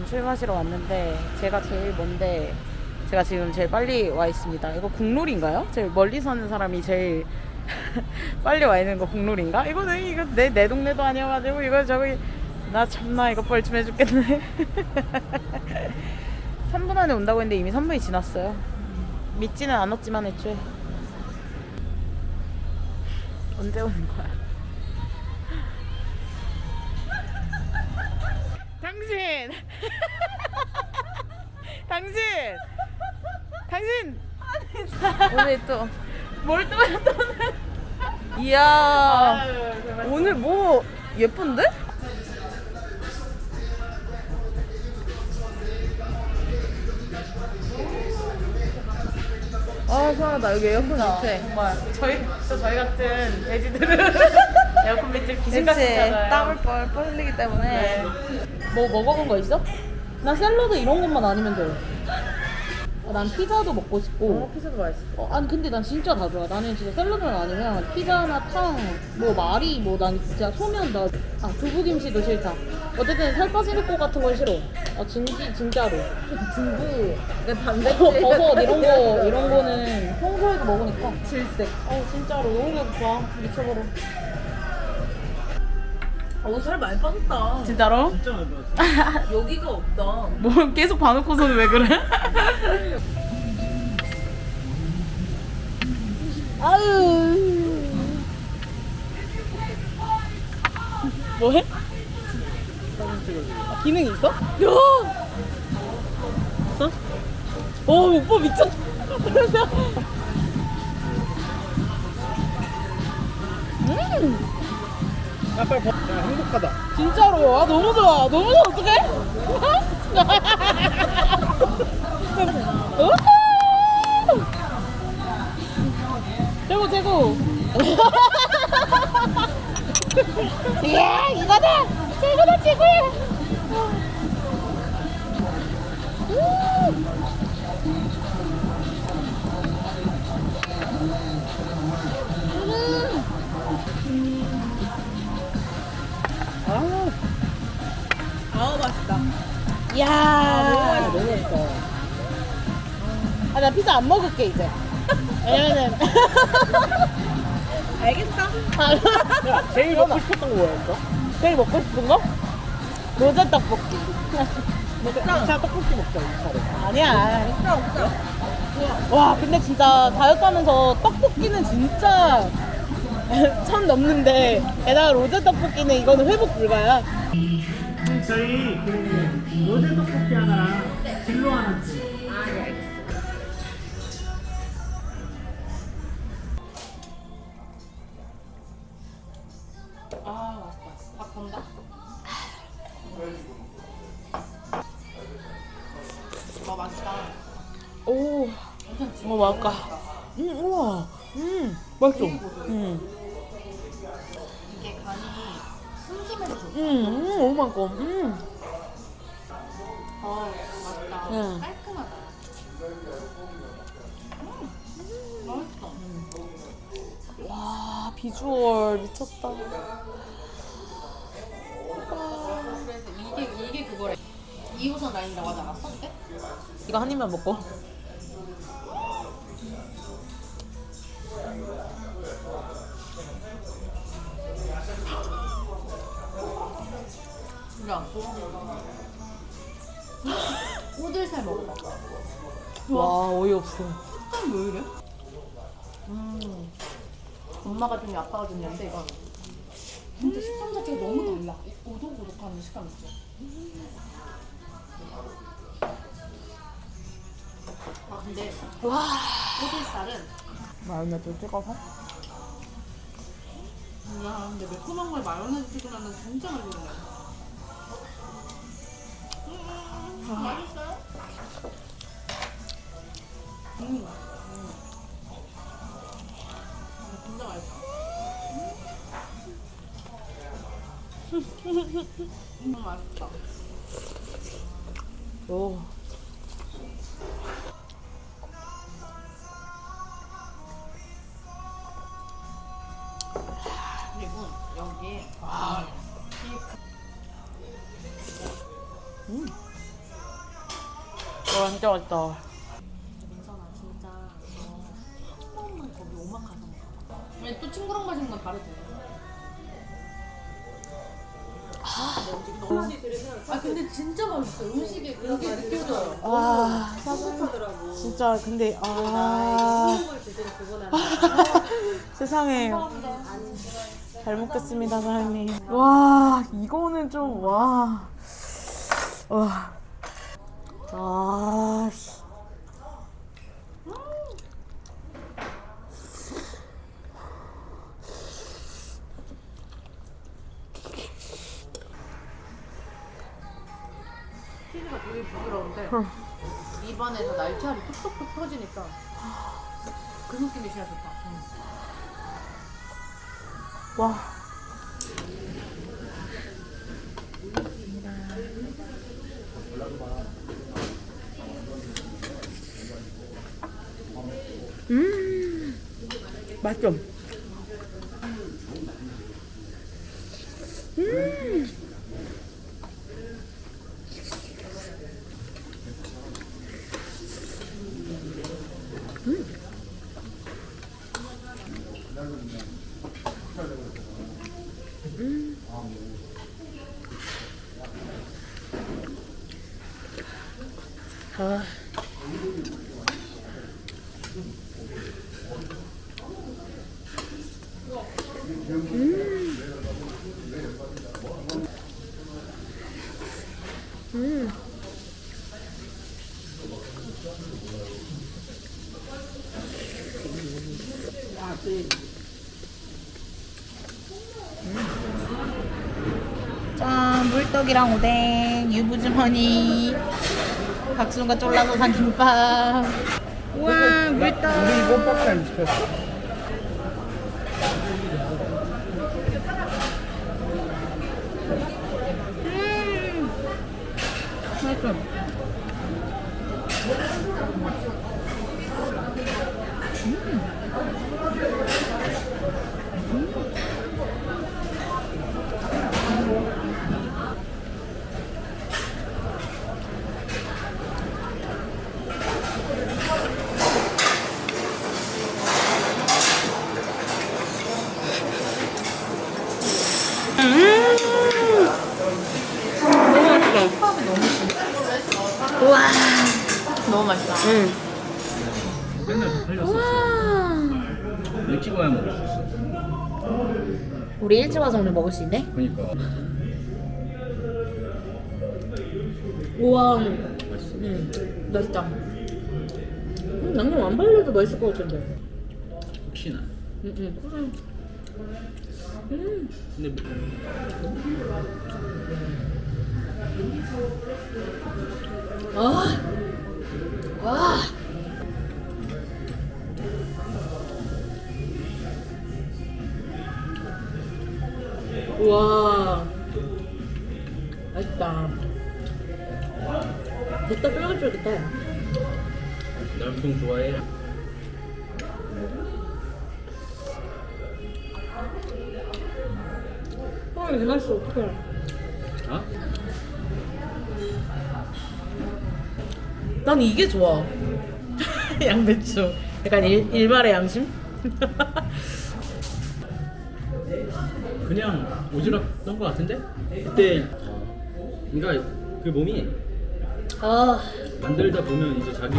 지금 술 마시러 왔는데 제가 제일 먼데 제가 지금 제일 빨리 와 있습니다. 이거 국룰인가요? 제일 멀리 사는 사람이 제일 빨리 와 있는 거 국룰인가? 이거는 이거 내 내 동네도 아니어가지고 이거 저기 나 참나 이거 뻘쭘해 죽겠네. 3분 안에 온다고 했는데 이미 3분이 지났어요. 믿지는 않았지만 애초에 언제 오는 거야? 당신! 당신! 당신! 오늘 또 뭘또 했더니 이야 오늘 뭐 예쁜데? 아 시원하다 여기 에어컨 밑에 정말 저희 또 저희 같은 돼지들은 에어컨 밑에 귀신같이 그치 잖아요 땀을 뻘뻘 흘리기 때문에 네. 뭐 먹어본 거 있어? 난 샐러드 이런 것만 아니면 돼. 아, 난 피자도 먹고 싶고. 피자도 맛있어 어, 아니 근데 난 진짜 다 좋아. 나는 진짜 샐러드는 아니면 피자나 탕, 뭐 마리, 뭐난 진짜 소면 나. 아 두부김치도 싫다. 어쨌든 살 빠질 것 같은 건 싫어. 아 진지 진짜로. 두부 그 어, 단백질 버섯 이런 거 이런 거는 평소에도 먹으니까. 질색 어 진짜로 너무 좋아 미쳐버려. 어살 많이 빠졌다. 진짜로? 여기가 없다. 뭐 계속 봐놓고서는 왜 그래? 아유. 뭐해? 아, 기능 있어? 야! 있어? 오 오빠 미쳤. 야 빨리 버... 야 행복하다. 진짜로. 아 너무 좋아. 너무 좋아. 어떡해? 우후! 최고 최고. 이야 이거다. 최고다 최고야 나 피자 안 먹을게 이제. 왜냐면은. 알겠어. 야 제일 먹고 싶었던 거 뭐였어? 제일 먹고 싶은 거? 로제 떡볶이. 차 떡볶이 먹자 2차로 아니야. 먹자 먹자. 와 근데 진짜 다이어트 하면서 떡볶이는 진짜 천 넘는데 게다가 로제 떡볶이는 이거는 회복 불가야. 저희 그 로제 떡볶이 하나랑 진로 하나 주아 어, 맛있다 음 우와 음 맛있어 음 이게 간이 순수해서 좋다. 음, 음, 너무 맛있고 음. 아 맛있다. 응. 깔끔하다. 음, 맛있다. 와 비주얼 미쳤다 그래서 이게 이게 그거래. 2호선 다닌다고 하지 않았어 그때? 이거 한 입만 먹고 야. 꼬들살 먹어봐. 와 어이없어 식감 왜 이래? 음. 엄마가 좀 아빠가 좀 연데 이거. 진짜 식감 자체가 너무 달라. 오독오독하는 식감 있죠. 아 근데 와 꼬들살은 마요네즈 찍어서 야 근데 매콤한 걸 마요네즈 찍고 나면 진짜 맛있네. 맛있어요? 음. 음. 진짜 맛있어. 음, 맛있다. 오. 와 진짜 맛있다. 민선아 진짜 너한 번만 거기 오마카세 한번 가봐. 아니 또 친구랑 마시는 건 다르지. 아 근데 진짜 맛있어. 음식에 그게 느껴져요. 와 진짜 근데 아 세상에 잘 먹겠습니다 사장님. 와 이거는 좀 와. 와. 아. 씨. 치즈가 되게 부드러운데 입안에서 날치알이 톡톡톡 터지니까 그 느낌이 진짜 좋다. 와. 음, 맛있죠? 음. 아. 음. 짠 물떡이랑 오뎅 유부주머니 박수가 쫄라서 산 김밥. 우와 물떡. 우리 이것밖에 안 시켰어. 맛있어. 너무 응. 맨날 팔렸었어. 일찍 와야 먹을 수 있어. 우리 일찍 와서 오늘 먹을 수 있네? 그러니까 우와 맛있어. 응 맛있다 음, 양념 안 발려도 맛있을 것 같은데 혹시나. 응응 음. 근데 뭐- 아. 와. 우와. 맛있다. 됐다 쫄깃쫄깃해. 나 엄청 좋아해. 아, 이게 맛있어. 어떡해. 어? 난 이게 좋아. 양배추. 약간 일, 일말의 양심? 그냥 오지랖던 것 같은데? 그때 그러니까 그 몸이 아. 만들다 보면 이제 자기